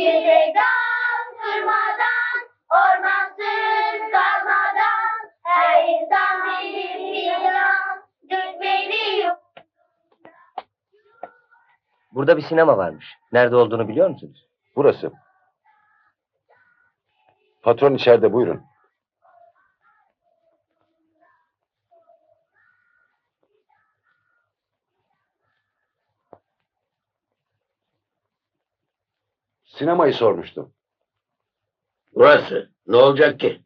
Gülbedan kırmadan, ormansız kalmadan, her insan bir insan, dönmeli yok. Burada bir sinema varmış. Nerede olduğunu biliyor musunuz? Burası. Patron içeride buyurun. Sinemayı sormuştum. Burası. Ne olacak ki?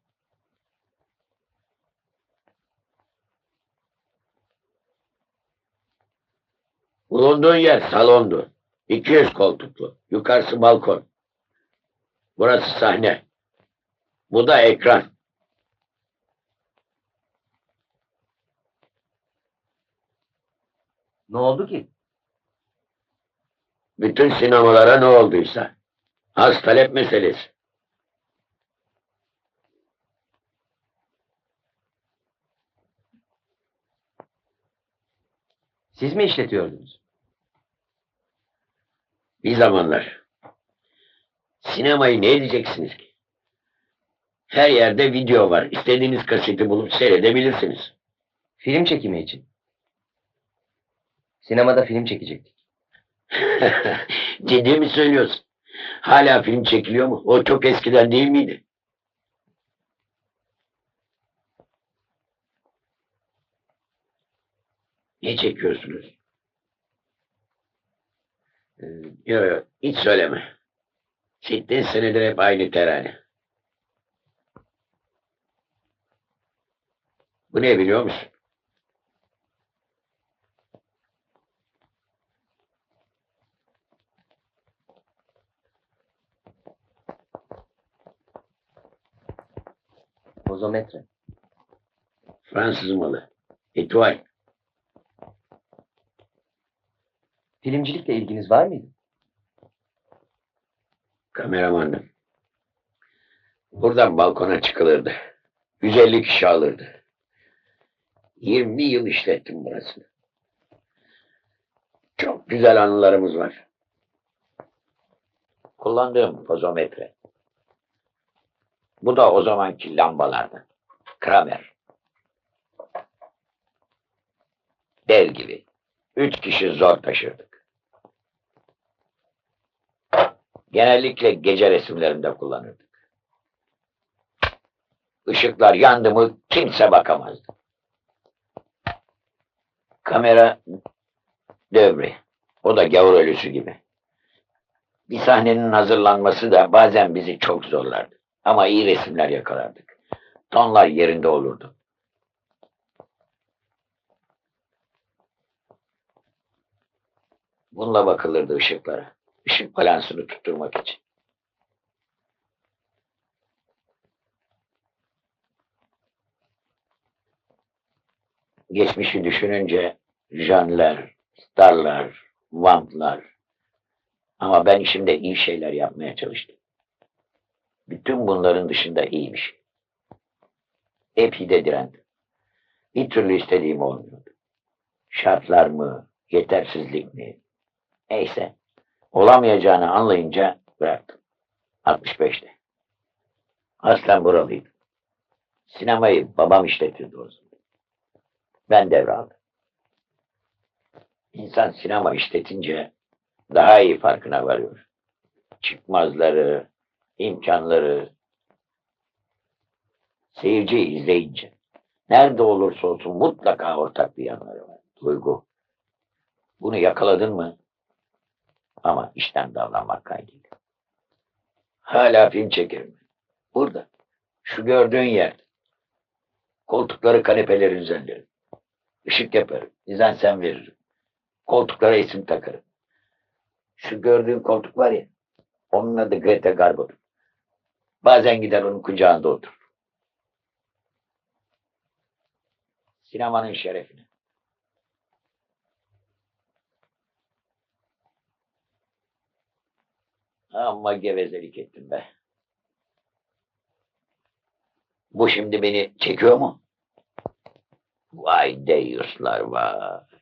Bulunduğun yer salondu. 200 koltuklu. Yukarısı balkon. Burası sahne. Bu da ekran. Ne oldu ki? Bütün sinemalara ne olduysa. Az talep meselesi. Siz mi işletiyordunuz? Bir zamanlar. Sinemayı ne edeceksiniz ki? Her yerde video var. İstediğiniz kaseti bulup seyredebilirsiniz. Film çekimi için. Sinemada film çekecektik. Ciddi mi söylüyorsun? Hala film çekiliyor mu? O çok eskiden değil miydi? Ne çekiyorsunuz? Ee, Yok yok hiç söyleme. Sittin senedir hep aynı terane. Bu ne biliyor musun? Bozometre. Fransız malı. Etoile. Filmcilikle ilginiz var mıydı? Kameramandım. Buradan balkona çıkılırdı. 150 kişi alırdı. 20 yıl işlettim burasını. Çok güzel anılarımız var. Kullandığım pozometre. Bu da o zamanki lambalardan. Kramer. Dev gibi. Üç kişi zor taşırdık. Genellikle gece resimlerimde kullanırdık. Işıklar yandı mı kimse bakamazdı. Kamera dövri. O da gavur ölüsü gibi. Bir sahnenin hazırlanması da bazen bizi çok zorlardı. Ama iyi resimler yakalardık. Tonlar yerinde olurdu. Bununla bakılırdı ışıklara. Işık balansını tutturmak için. Geçmişi düşününce janler, starlar, vamplar. Ama ben işimde iyi şeyler yapmaya çalıştım. Bütün bunların dışında iyi bir şey. Hep de direndim. Bir türlü istediğim olmuyordu. Şartlar mı, yetersizlik mi? Neyse. Olamayacağını anlayınca bıraktım. 65'te. Aslen buralıydım. Sinemayı babam işletirdi o zaman. Ben devraldım. İnsan sinema işletince daha iyi farkına varıyor. Çıkmazları, imkanları, seyirciyi izleyince. Nerede olursa olsun mutlaka ortak bir yanları var. Duygu. Bunu yakaladın mı? Ama işten davranmak kaydıyla. Hala film çekerim. Burada. Şu gördüğün yer. Koltukları kanepelerin üzerleri. Işık yaparım. sen veririm. Koltuklara isim takarım. Şu gördüğün koltuk var ya. Onun adı Greta Garbo'dur. Bazen gider onun kucağında oturur. Sinemanın şerefine. Amma gevezelik ettim be. Bu şimdi beni çekiyor mu? Vay deyyuslar vay.